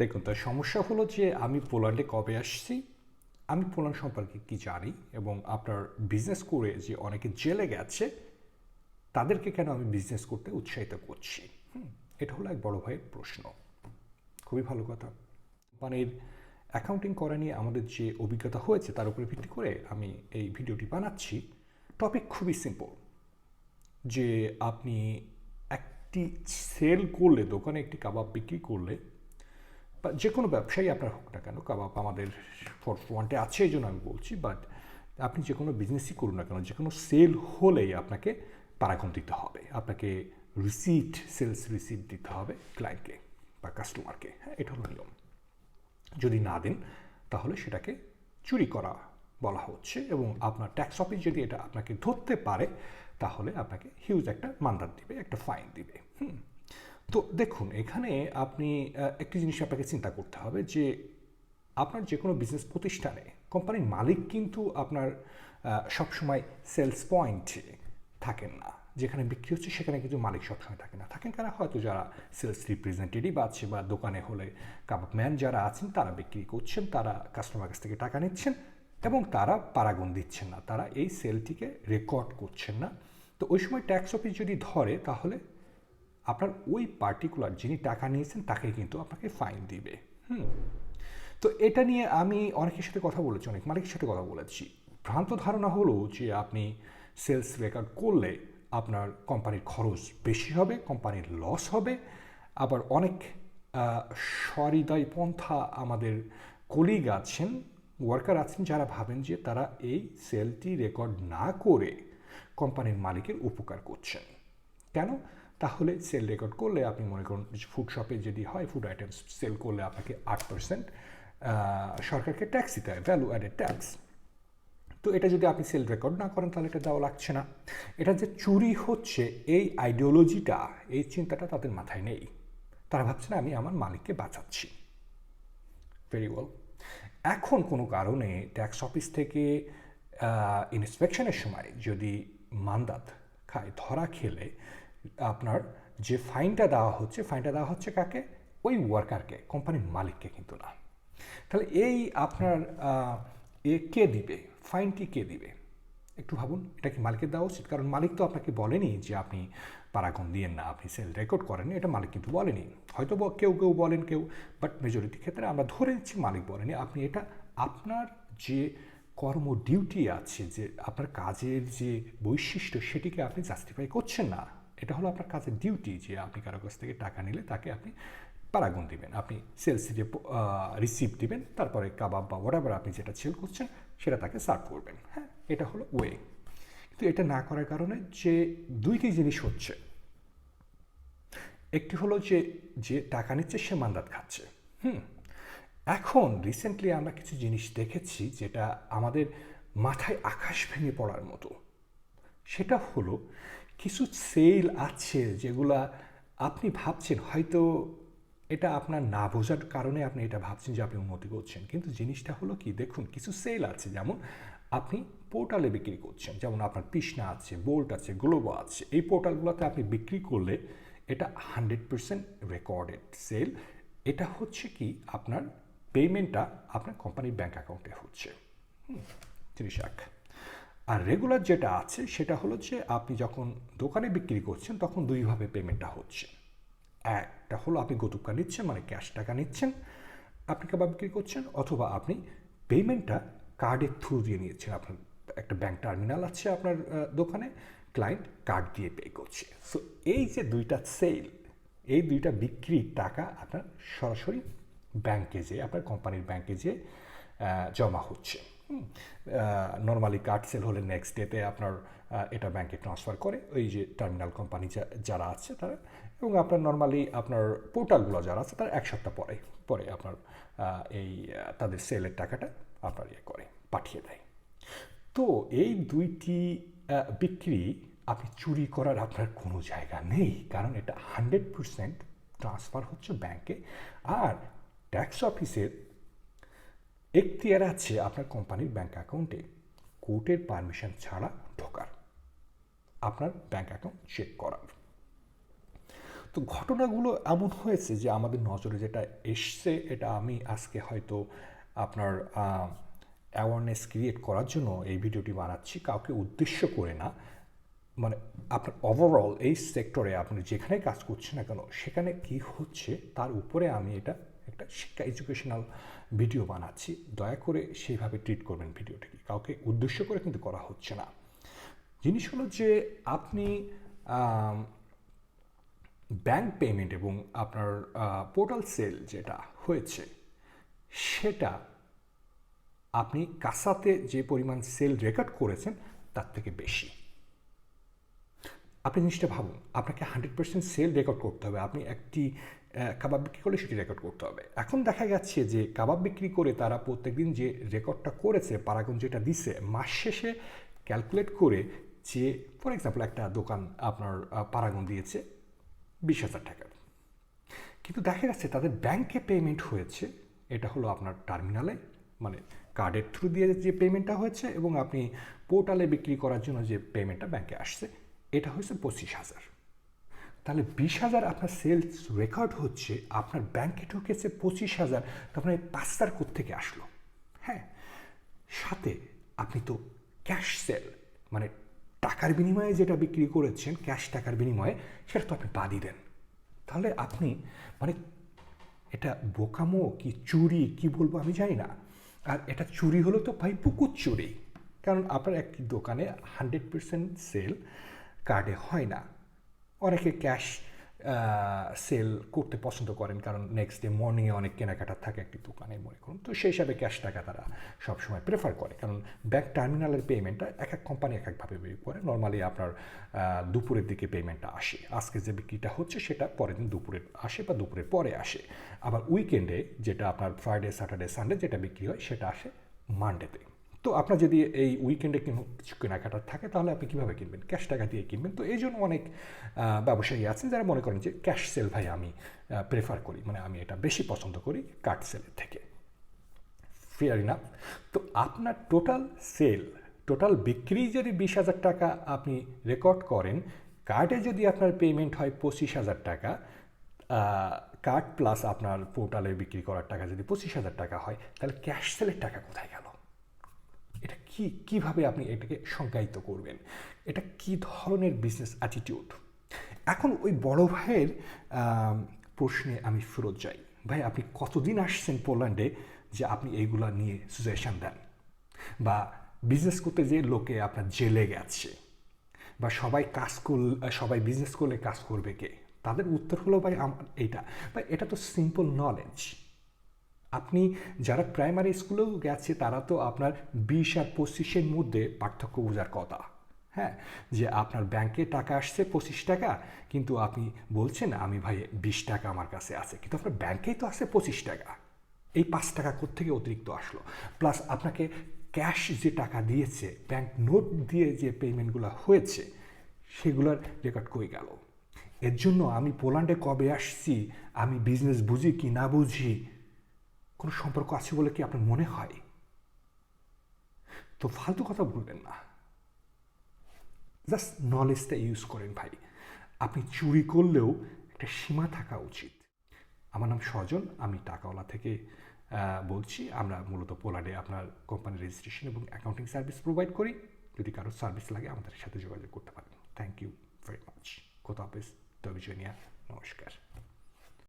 দেখুন তার সমস্যা হলো যে আমি পোল্যান্ডে কবে আসছি, আমি পোল্যান্ড সম্পর্কে কি জানি এবং আপনার বিজনেস করে যে অনেকে জেলে গেছে, তাদেরকে কেন আমি বিজনেস করতে উৎসাহিত করছি? এটা হলো এক বড় ভাইয়ের প্রশ্ন। খুবই ভালো কথা। কোম্পানির অ্যাকাউন্টিং করা নিয়ে আমাদের যে অভিজ্ঞতা হয়েছে, তার উপরে ভিত্তি করে আমি এই ভিডিওটি বানাচ্ছি। টপিক খুবই সিম্পল যে আপনি একটি সেল করলে, দোকানে একটি কাবাব বিক্রি করলে যে কোনো ব্যবসায়ী আপনার হোক না কেন, কাবাব আমাদের ফরফ্রন্টে আছে এই জন্য আমি বলছি বাট আপনি যে কোনো বিজনেসই করুন না কেন, যে কোনো সেল হলেই আপনাকে পারাগন দিতে হবে। আপনাকে রিসিপ্ট সেলস রিসিপ্ট দিতে হবে ক্লায়েন্টকে বা কাস্টমারকে হ্যাঁ এটা হলো নিয়ম। যদি না দেন, তাহলে সেটাকে চুরি করা বলা হচ্ছে এবং আপনার ট্যাক্স অফিস যদি এটা আপনাকে ধরতে পারে, তাহলে আপনাকে হিউজ একটা মান্দার দিবে, একটা ফাইন দিবে। হুম। তো দেখুন, এখানে আপনি একটি জিনিস আপনাকে চিন্তা করতে হবে যে আপনার যে কোনো বিজনেস প্রতিষ্ঠানে কোম্পানির মালিক কিন্তু আপনার সবসময় সেলস পয়েন্টে থাকেন না। যেখানে বিক্রি হচ্ছে সেখানে কিন্তু মালিক সবসময় থাকে না। থাকেন কারা হয়তো যারা সেলস রিপ্রেজেন্টেটিভ আছে বা দোকানে হলে ম্যান যারা আছেন, তারা বিক্রি করছেন, তারা কাস্টমার কাছ থেকে টাকা নিচ্ছেন এবং তারা পারাগন দিচ্ছেন না। তারা এই সেলটিকে রেকর্ড করছেন না। তো ওই সময় ট্যাক্স অফিস যদি ধরে তাহলে আপনার ওই পার্টিকুলার যিনি টাকা নিয়েছেন, তাকে কিন্তু আপনাকে ফাইন দিবে। হুম। তো এটা নিয়ে আমি অনেকের সাথে কথা বলেছি, অনেক মালিকের সাথে কথা বলেছি। ভ্রান্ত ধারণা হলো যে আপনি সেলস রেকর্ড করলে আপনার কোম্পানির খরচ বেশি হবে কোম্পানির লস হবে। আবার অনেক সহৃদয় পন্থা আমাদের কলিগ আছেন ওয়ার্কার আছেন, যারা ভাবেন যে তারা এই সেলটি রেকর্ড না করে কোম্পানির মালিকের উপকার করছেন। কেন? তাহলে সেল রেকর্ড করলে আপনি মনে করুন ফুড শপে যদি হয় ফুড আইটেমস সেল করলে আপনাকে আট পার্সেন্ট সরকারকে ট্যাক্স দিতে হয় ভ্যালু অ্যাডেড ট্যাক্স তো এটা যদি আপনি সেল রেকর্ড না করেন, তাহলে এটা দেওয়া লাগছে না। এটা যে চুরি হচ্ছে, এই আইডিওলজিটা এই চিন্তাটা তাদের মাথায় নেই। তারা ভাবছে, না, আমি আমার মালিককে বাঁচাচ্ছি। ভেরি ওয়েল এখন কোনো কারণে ট্যাক্স অফিস থেকে ইন্সপেকশনের সময় যদি মান্দাত খায়, ধরা খেলে আপনার যে ফাইনটা দেওয়া হচ্ছে ফাইনটা দেওয়া হচ্ছে কাকে? ওই ওয়ার্কারকে কোম্পানির মালিককে কিন্তু না। তাহলে এই আপনার এ কে দিবে? ফাইনটি কে দিবে? একটু ভাবুন, এটা কি মালিকের দেওয়া উচিত? কারণ মালিক তো আপনাকে বলেনি যে আপনি পারাগন দিয়েন না, আপনি সেল রেকর্ড করেন এটা মালিক কিন্তু বলেনি। হয়তো কেউ কেউ বলেন কেউ বাট মেজরিটি ক্ষেত্রে আমরা ধরে নিচ্ছি মালিক বলেনি। আপনি এটা, আপনার যে কর্ম ডিউটি আছে, যে আপনার কাজের যে বৈশিষ্ট্য, সেটিকে আপনি জাস্টিফাই করছেন না। এটা হলো আপনার কাজের ডিউটি যে আপনি কারও কাছ থেকে টাকা নিলে তাকে আপনি পারাগুন দিবেন। আপনি সেলস যে রিসিপ্ট দিবেন, তারপরে কাবাব বা ওয়াটাভার আপনি যেটা সেল করছেন, সেটা তাকে সার্ভ করবেন। হ্যাঁ এটা হলো ওয়ে কিন্তু এটা না করার কারণে যে দুইটি জিনিস হচ্ছে। একটি হলো যে যে টাকা নিচ্ছে, সে মান্দাত খাচ্ছে। হুম, এখন রিসেন্টলি আমরা কিছু জিনিস দেখেছি যেটা আমাদের মাথায় আকাশ ভেঙে পড়ার মতো। সেটা হলো কিছু সেল আছে যেগুলা আপনি ভাবছেন, হয়তো এটা আপনার না বোঝার কারণে আপনি এটা ভাবছেন যে আপনি উন্নতি করছেন। কিন্তু জিনিসটা হলো কি, দেখুন, কিছু সেল আছে। যেমন আপনি পোর্টালে বিক্রি করছেন। যেমন আপনার কৃষ্ণা আছে বোল্ট আছে গ্লোবো আছে। এই পোর্টালগুলোতে আপনি বিক্রি করলে এটা হান্ড্রেড পার্সেন্ট রেকর্ডেড সেল এটা হচ্ছে কি, আপনার পেমেন্টটা আপনার কোম্পানির ব্যাঙ্ক অ্যাকাউন্টে হচ্ছে। জিনিস এক। আর রেগুলার যেটা আছে, সেটা হলো যে আপনি যখন দোকানে বিক্রি করছেন, তখন দুইভাবে পেমেন্টটা হচ্ছে। একটা হলো আপনি গতুকা নিচ্ছেন মানে ক্যাশ টাকা নিচ্ছেন, আপনি কাবাব বিক্রি করছেন, অথবা আপনি পেমেন্টটা কার্ডের থ্রু দিয়ে নিয়েছেন। আপনার একটা ব্যাংক টার্মিনাল আছে আপনার দোকানে ক্লায়েন্ট কার্ড দিয়ে পে করছে। সো এই যে দুইটা সেল এই দুইটা বিক্রির টাকা আপনার সরাসরি ব্যাংকে যেয়ে, আপনার কোম্পানির ব্যাংকে যেয়ে জমা হচ্ছে। নর্মালি কার্ড সেল হলে নেক্সট ডেতে আপনার এটা ব্যাংকে ট্রান্সফার করে ওই যে টার্মিনাল কোম্পানি যারা আছে তারা এবং আপনার নর্মালি আপনার পোর্টালগুলো যারা আছে তারা এক সপ্তাহ পরে পরে আপনার এই তাদের সেলের টাকাটা আপনার ইয়ে করে, পাঠিয়ে দেয়। তো এই দুইটি বিক্রি আপনি চুরি করার আপনার কোনো জায়গা নেই, কারণ এটা হান্ড্রেড পারসেন্ট ট্রান্সফার হচ্ছে ব্যাংকে আর ট্যাক্স অফিসের এখতিয়ার আছে আপনার কোম্পানির ব্যাঙ্ক অ্যাকাউন্টে কোর্টের পারমিশন ছাড়া ঢোকার। আপনার ব্যাঙ্ক অ্যাকাউন্ট চেক করার। তো ঘটনাগুলো এমন হয়েছে যে আমাদের নজরে যেটা এসছে, এটা আমি আজকে হয়তো আপনার অ্যাওয়ারনেস ক্রিয়েট করার জন্য এই ভিডিওটি বানাচ্ছি। কাউকে উদ্দেশ্য করে না। মানে আপনার ওভারঅল এই সেক্টরে আপনি যেখানে কাজ করছেন না কেন, সেখানে কি হচ্ছে, তার উপরে আমি এটা একটা শিক্ষা এডুকেশনাল ভিডিও বানাচ্ছি, দয়া করে সেইভাবে ট্রিট করবেন ভিডিওটিকে। কাউকে উদ্দেশ্য করে কিন্তু করা হচ্ছে না। জিনিস হলো যে আপনি ব্যাংক পেমেন্ট এবং আপনার পোর্টাল সেল যেটা হয়েছে, সেটা আপনি কাসাতে যে পরিমাণ সেল রেকর্ড করেছেন, তার থেকে বেশি। আপনি জিনিসটা ভাবুন, আপনাকে হান্ড্রেড পার্সেন্ট সেল রেকর্ড করতে হবে। আপনি একটি কাবাব বিক্রি করলে সেটি রেকর্ড করতে হবে। এখন দেখা যাচ্ছে যে কাবাব বিক্রি করে তারা প্রত্যেকদিন যে রেকর্ডটা করেছে পারাগন যেটা দিছে, মাস শেষে ক্যালকুলেট করে যে ফর এক্সাম্পল একটা দোকান আপনার পারাগন দিয়েছে বিশ হাজার টাকার কিন্তু দেখা যাচ্ছে তাদের ব্যাংকে পেমেন্ট হয়েছে, এটা হলো আপনার টার্মিনালে মানে কার্ডের থ্রু দিয়ে যে পেমেন্টটা হয়েছে এবং আপনি পোর্টালে বিক্রি করার জন্য যে পেমেন্টটা ব্যাংকে আসছে, এটা হয়েছে পঁচিশ হাজার। তাহলে বিশ হাজার আপনার সেলস রেকর্ড হচ্ছে, আপনার ব্যাংকে ঢুকেছে পঁচিশ হাজার তখন এই পাঁচটার থেকে আসলো? হ্যাঁ সাথে আপনি তো ক্যাশ সেল মানে টাকার বিনিময়ে যেটা বিক্রি করেছেন ক্যাশ টাকার বিনিময়ে, সেটা তো আপনি বাদই দেন। তাহলে আপনি মানে এটা বোকামো কি চুরি, কি বলব আমি জানি না। আর এটা চুরি হলো তো ভাই পুকুর চুরি, কারণ আপনার একটি দোকানে হান্ড্রেড পার্সেন্ট সেল কার্ডে হয় না। অনেকে ক্যাশ সেল করতে পছন্দ করেন, কারণ নেক্সট ডে মর্নিংয়ে অনেক কেনাকাটা থাকে একটি দোকানে, মনে করুন। তো সেই হিসাবে ক্যাশ টাকা তারা সবসময় প্রেফার করে, কারণ ব্যাংক টার্মিনালের পেমেন্টটা এক এক কোম্পানি এক একভাবে করে। নর্মালি আপনার দুপুরের দিকে পেমেন্টটা আসে। আজকে যে বিক্রিটা হচ্ছে সেটা পরের দিন দুপুরে আসে বা দুপুরের পরে আসে। আবার উইকেন্ডে যেটা আপনার ফ্রাইডে স্যাটারডে সানডে যেটা বিক্রি হয় সেটা আসে মানডেতে তো আপনার যদি এই উইকেন্ডে কোনো কিছু কেনাকাটা থাকে, তাহলে আপনি কীভাবে কিনবেন? ক্যাশ টাকা দিয়ে কিনবেন। তো এই জন্য অনেক ব্যবসায়ী আছেন যারা মনে করেন যে ক্যাশ সেল ভাই আমি প্রেফার করি। মানে আমি এটা বেশি পছন্দ করি কার্ড সেলের থেকে। ফেয়ার ইনাফ তো আপনার টোটাল সেল টোটাল বিক্রি যদি বিশ হাজার টাকা আপনি রেকর্ড করেন কার্ডে যদি আপনার পেমেন্ট হয় পঁচিশ হাজার টাকা কার্ড প্লাস আপনার পোর্টালে বিক্রি করার টাকা যদি পঁচিশ হাজার টাকা হয়, তাহলে ক্যাশ সেলের টাকা কোথায় গেল? কি, কীভাবে আপনি এটাকে সংজ্ঞায়িত করবেন? এটা কি ধরনের বিজনেস অ্যাটিটিউড এখন ওই বড় ভাইয়ের প্রশ্নে আমি ফেরত যাই। ভাই, আপনি কতদিন আসছেন পোল্যান্ডে যে আপনি এইগুলা নিয়ে সুজেশন দেন? বা বিজনেস করতে যে লোকে আপনার জেলে গেছে? বা সবাই কাজ করল, সবাই বিজনেস করলে কাজ করবে কে? তাদের উত্তর হলো, ভাই, আমার এইটা। ভাই, এটা তো সিম্পল নলেজ আপনি যারা প্রাইমারি স্কুলেও গেছে, তারা তো আপনার বিশ আর পঁচিশের মধ্যে পার্থক্য বোঝার কথা। হ্যাঁ যে আপনার ব্যাংকে টাকা আসছে পঁচিশ টাকা, কিন্তু আপনি বলছেন, আমি ভাই বিশ টাকা আমার কাছে আছে। কিন্তু আপনার ব্যাংকেই তো আছে পঁচিশ টাকা। এই পাঁচ টাকা থেকে অতিরিক্ত আসলো? প্লাস আপনাকে ক্যাশ যে টাকা দিয়েছে ব্যাংক নোট দিয়ে যে পেমেন্টগুলো হয়েছে, সেগুলোর রেকর্ড কই গেল? এর জন্য আমি পোল্যান্ডে কবে আসছি, আমি বিজনেস বুঝি কি না বুঝি কোনো সম্পর্ক আছে বলে কি আপনার মনে হয়? তো ফালতু কথা বলবেন না। জাস্ট নলেজটা ইউজ করেন ভাই। আপনি চুরি করলেও একটা সীমা থাকা উচিত। আমার নাম স্বজন আমি টাকাওয়ালা থেকে বলছি। আমরা মূলত পোল্যান্ডে আপনার কোম্পানির রেজিস্ট্রেশন এবং অ্যাকাউন্টিং সার্ভিস প্রোভাইড করি। যদি কারোর সার্ভিস লাগে, আমাদের সাথে যোগাযোগ করতে পারেন। থ্যাংক ইউ ভেরি মাচ কোথা হাফেজ। তবিজনিয়া নমস্কার।